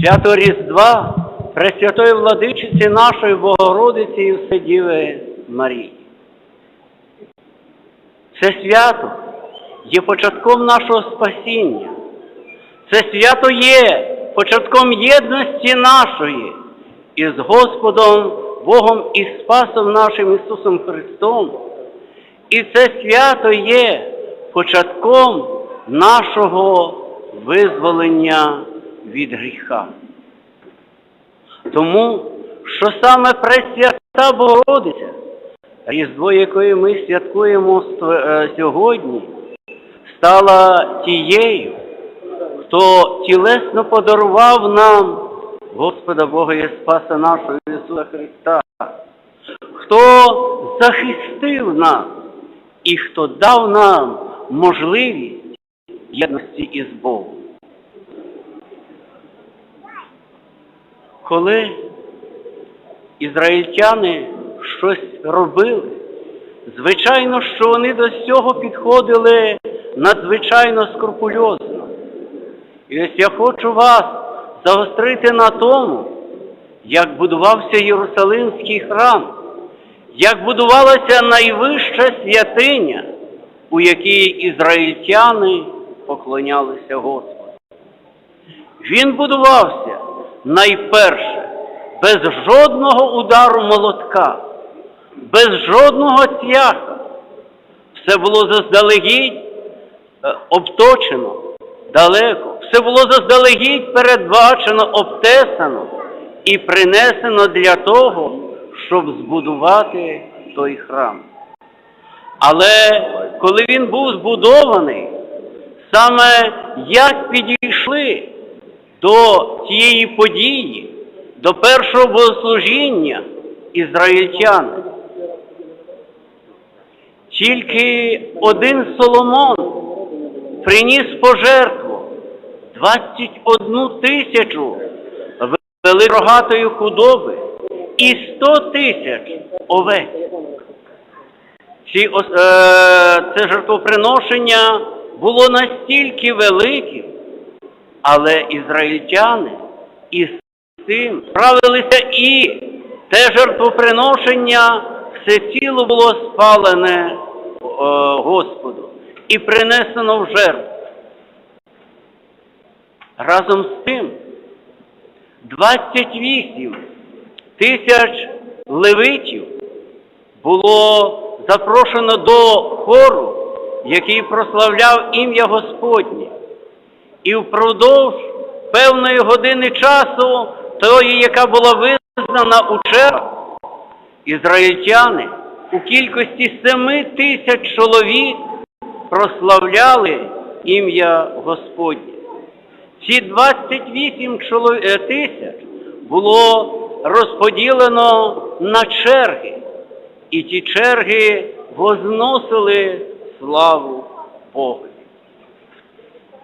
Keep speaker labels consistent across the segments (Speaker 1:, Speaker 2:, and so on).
Speaker 1: Свято Різдва Пресвятої Владичиці нашої Богородиці і Вседіви Марії. Це свято є початком нашого спасіння. Це свято є початком єдності нашої із Господом Богом і Спасом нашим Ісусом Христом. І це свято є початком нашого визволення від гріха. Тому, що саме Пресвята Богородиця, Різдво, якої ми святкуємо е, сьогодні, стала тією, хто тілесно подарував нам Господа Бога і Спаса нашого Ісуса Христа, хто захистив нас і хто дав нам можливість єдності із Богом. Коли ізраїльтяни щось робили, звичайно, що вони до цього підходили надзвичайно скрупульозно. І ось я хочу вас загострити на тому, як будувався Єрусалимський храм, як будувалася найвища святиня, у якій ізраїльтяни поклонялися Господу. Він будувався найперше без жодного удару молотка, без жодного цвяха. Все було заздалегідь е, обточено далеко, все було заздалегідь передбачено, обтесано і принесено для того, щоб збудувати той храм. Але коли він був збудований, саме як підійшли до цієї події, до першого богослужіння ізраїльтяни, тільки один Соломон приніс пожертву 21 тисячу великорогатої худоби і 100 тисяч овець. Ці, е, це жертвоприношення було настільки великим, але ізраїльтяни із цим справилися і те жертвоприношення все ціло було спалене е, Господу і принесено в жертву. Разом з тим 28 тисяч левитів було запрошено до хору, який прославляв ім'я Господнє. І впродовж певної години часу, тої, яка була визнана у чергах, ізраїльтяни у кількості семи тисяч чоловік прославляли ім'я Господнє. Ці 28 е, тисяч було розподілено на черги, і ті черги возносили славу Богу.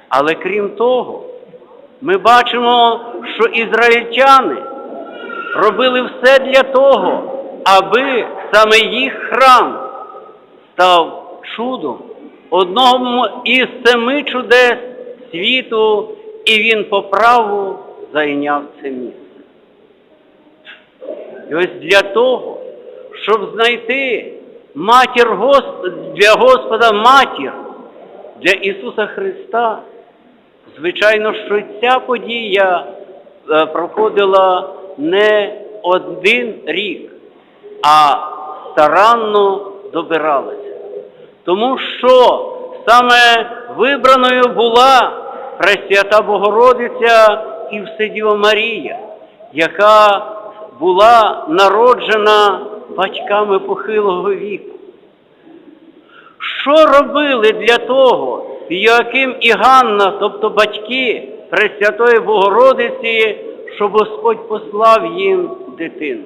Speaker 1: Але крім того, ми бачимо, що ізраїльтяни робили все для того, аби саме їх храм став чудом, одному із семи чудес світу, і він по праву зайняв це місце. І ось для того, щоб знайти матір Госп... для Господа матір для Ісуса Христа, звичайно, що ця подія е, проходила не один рік, а старанно добиралася. Тому що саме вибраною була Пресвята Богородиця і Вседіва Марія, яка була народжена батьками похилого віку. Що робили для того Йоаким і Ганна, тобто батьки Пресвятої Богородиці, щоб Господь послав їм дитину?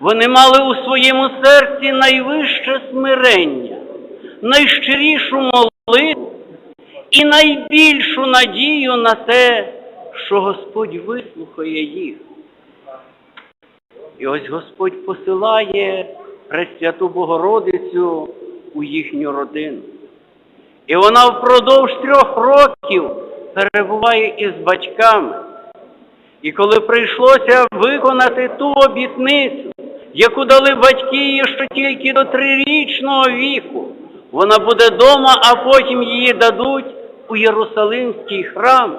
Speaker 1: Вони мали у своєму серці найвище смирення, найщирішу молитву і найбільшу надію на те, що Господь вислухає їх. І ось Господь посилає Пресвяту Богородицю у їхню родину. І вона впродовж трьох років перебуває із батьками. І коли прийшлося виконати ту обітницю, яку дали батьки її ще тільки до трирічного віку, вона буде дома, а потім її дадуть у Єрусалимський храм.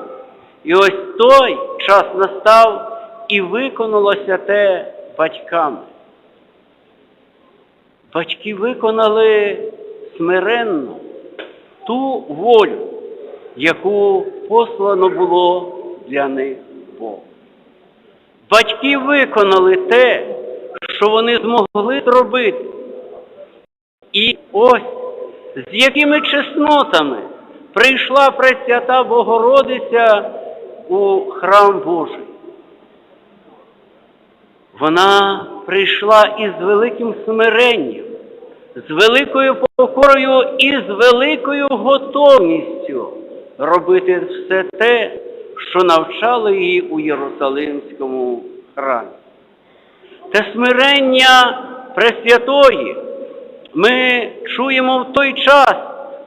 Speaker 1: І ось той час настав і виконалося те батьками. Батьки виконали смиренно ту волю, яку послано було для них Бог. Батьки виконали те, що вони змогли зробити. І ось з якими чеснотами прийшла Пресвята Богородиця у храм Божий. Вона прийшла із великим смиренням, з великою покорою і з великою готовністю робити все те, що навчали її у Єрусалимському храмі. Те смирення Пресвятої ми чуємо в той час,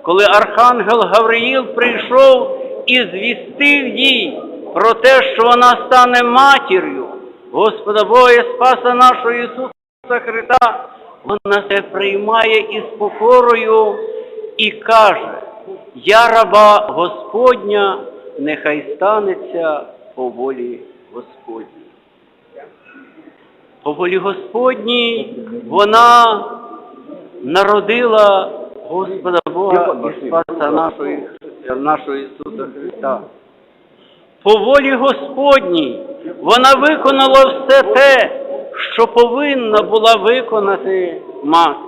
Speaker 1: коли Архангел Гавриїл прийшов і звістив їй про те, що вона стане матір'ю Господа Бога Спаса нашого Ісуса Христа, вона це приймає із покорою і каже, я раба Господня, нехай станеться по волі Господній. По волі Господній вона народила Господа Бога і Спаса нашого, нашого Ісуса Христа. По волі Господній вона виконала все те, що повинна була виконати мати.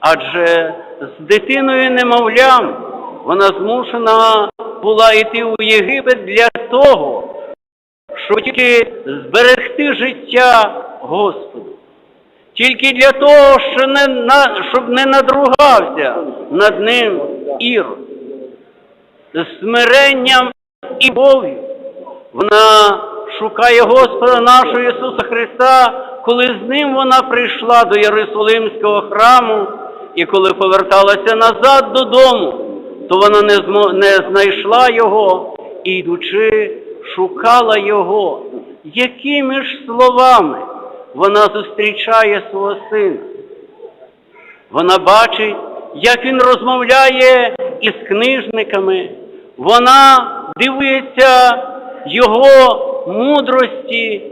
Speaker 1: Адже з дитиною немовлям вона змушена була йти у Єгипет для того, щоб тільки зберегти життя Господу. Тільки для того, щоб не надругався над ним Ірод. З смиренням і Богою. Вона шукає Господа нашого Ісуса Христа, коли з ним вона прийшла до Єрусалимського храму, і коли поверталася назад додому, то вона не, змо... не знайшла його і, йдучи, шукала його. Якими ж словами вона зустрічає свого сина? Вона бачить, як він розмовляє із книжниками. Вона дивується його мудрості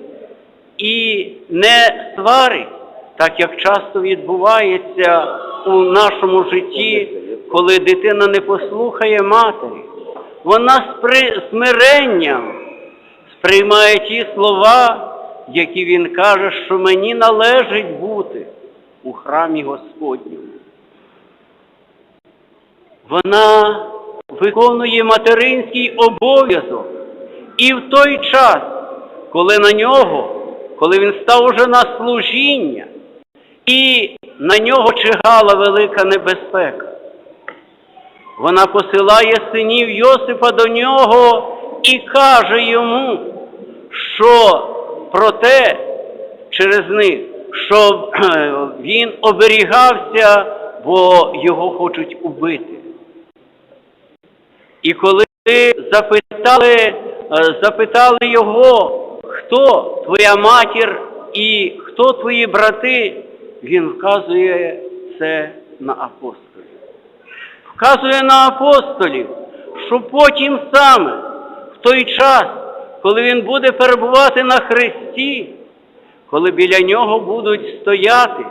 Speaker 1: і не сварить, так як часто відбувається у нашому житті, коли дитина не послухає матері. Вона з смиренням сприймає ті слова, які він каже, що мені належить бути у храмі Господньому. Вона виконує материнський обов'язок. І в той час, коли на нього, коли він став уже на служіння, і на нього чигала велика небезпека, вона посилає синів Йосипа до нього і каже йому, що про те через них, щоб він оберігався, бо його хочуть убити. І коли запитали, запитали його, хто твоя матір і хто твої брати, він вказує це на апостолів. Вказує на апостолів, що потім саме, в той час, коли він буде перебувати на хресті, коли біля нього будуть стояти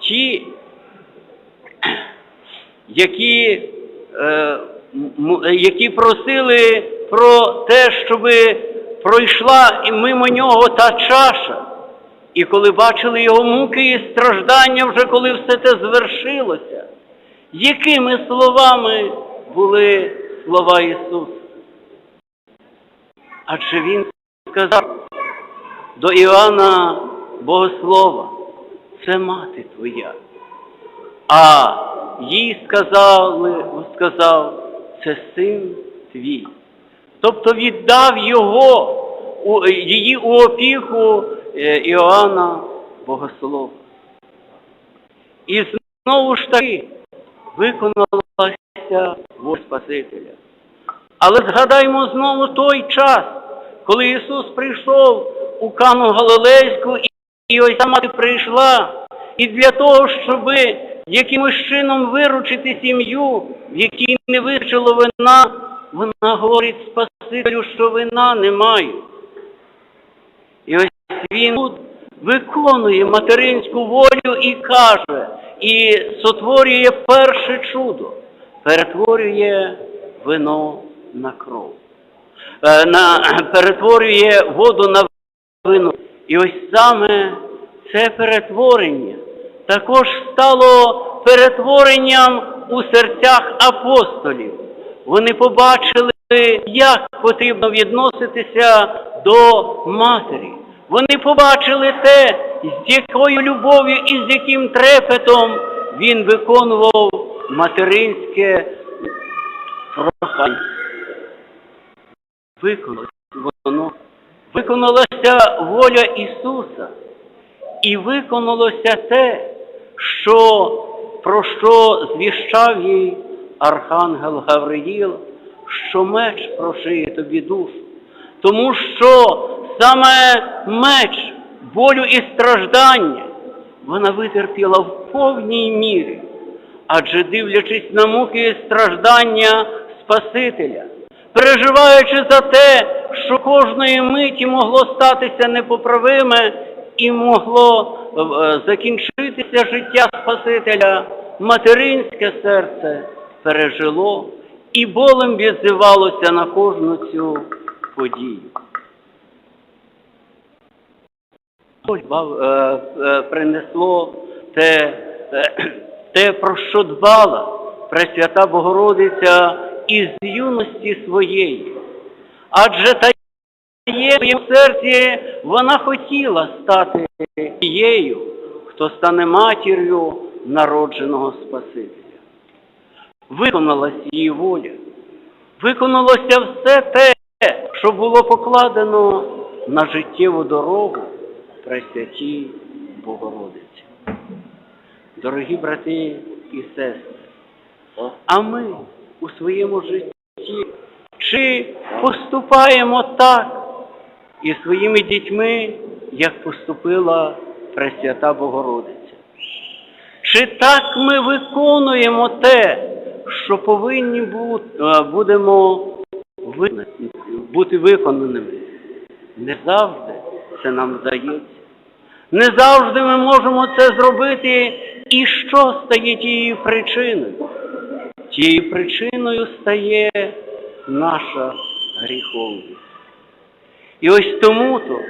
Speaker 1: ті, які е, які просили про те, щоб пройшла і мимо нього та чаша. І коли бачили його муки і страждання, вже коли все це звершилося, якими словами були слова Ісуса? Адже Він сказав до Іоанна Богослова, це мати твоя. А їй сказали, сказав, це син твій. Тобто віддав його, її у опіку е, Іоанна Богослова. І знову ж таки виконалася воля Спасителя. Але згадаймо знову той час, коли Ісус прийшов у Кану Галилейську, і, ось та мати прийшла, і для того, щоб якимось чином виручити сім'ю, в якій не вистачило вина, вона говорить Спасителю, що вина немає. І ось він тут виконує материнську волю і каже, і сотворює перше чудо, перетворює вино на кров, Е, на, перетворює воду на вино. І ось саме це перетворення також стало перетворенням у серцях апостолів. Вони побачили, як потрібно відноситися до матері. Вони побачили те, з якою любов'ю і з яким трепетом він виконував материнське прохання. Виконалося воно, виконалася воля Ісуса, і виконалося те, що, про що звіщав їй Архангел Гавриїл, що меч прошиє тобі душу. Тому що саме меч, болю і страждання вона витерпіла в повній мірі, адже дивлячись на муки і страждання Спасителя, переживаючи за те, що кожної миті могло статися непоправиме і могло закінчитися життя Спасителя, материнське серце пережило і болем відзивалося на кожну цю подію. Е, е, принесло те, е, те, про що дбала Пресвята Богородиця із юності своєї. Адже та є в серці вона хотіла стати тією, хто стане матір'ю народженого Спасителя. Виконалась її воля, виконалося все те, що було покладено на життєву дорогу Пресвятій Богородиці. Дорогі брати і сестри, а ми у своєму житті чи поступаємо так із своїми дітьми, як поступила Пресвята Богородиця? Чи так ми виконуємо те, що повинні е, будемо бути виконаними? Не завжди це нам вдається. Не завжди ми можемо це зробити. І що стає тією причиною? Тією причиною стає наша гріховність. І ось тому-то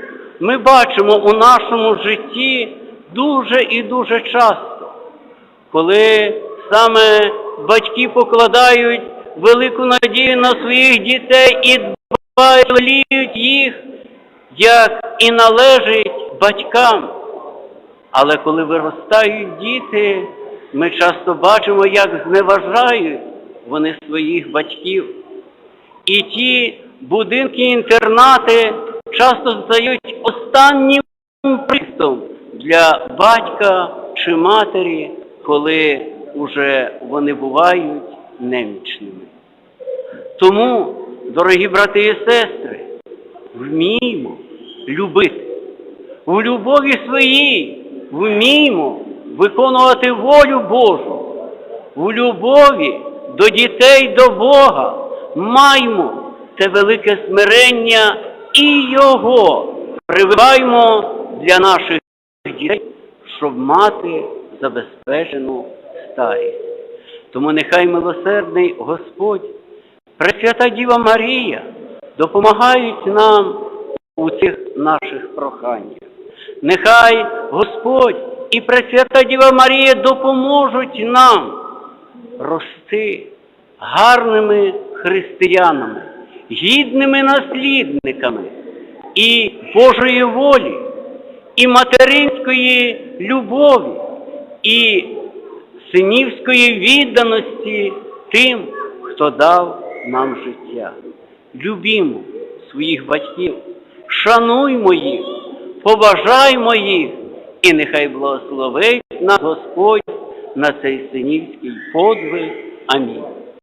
Speaker 1: ми бачимо у нашому житті дуже і дуже часто, коли саме батьки покладають велику надію на своїх дітей і дбають, їх, як і належить батькам. Але коли виростають діти, ми часто бачимо, як зневажають вони своїх батьків. І ті будинки-інтернати часто стають останнім пристом для батька чи матері, коли уже вони бувають немічними. Тому, дорогі брати і сестри, вміймо любити. У любові своїй вміймо виконувати волю Божу. У любові до дітей, до Бога маймо це велике смирення і його прививаємо для наших дітей, щоб мати забезпечену старість. Тому нехай милосердний Господь, Пресвята Діва Марія, допомагають нам у цих наших проханнях. Нехай Господь і Пресвята Діва Марія допоможуть нам рости гарними християнами, гідними наслідниками і Божої волі, і материнської любові, і синівської відданості тим, хто дав нам життя. Любімо своїх батьків, шануймо їх, поважаймо їх, і нехай благословить нас Господь на цей синівський подвиг. Амінь.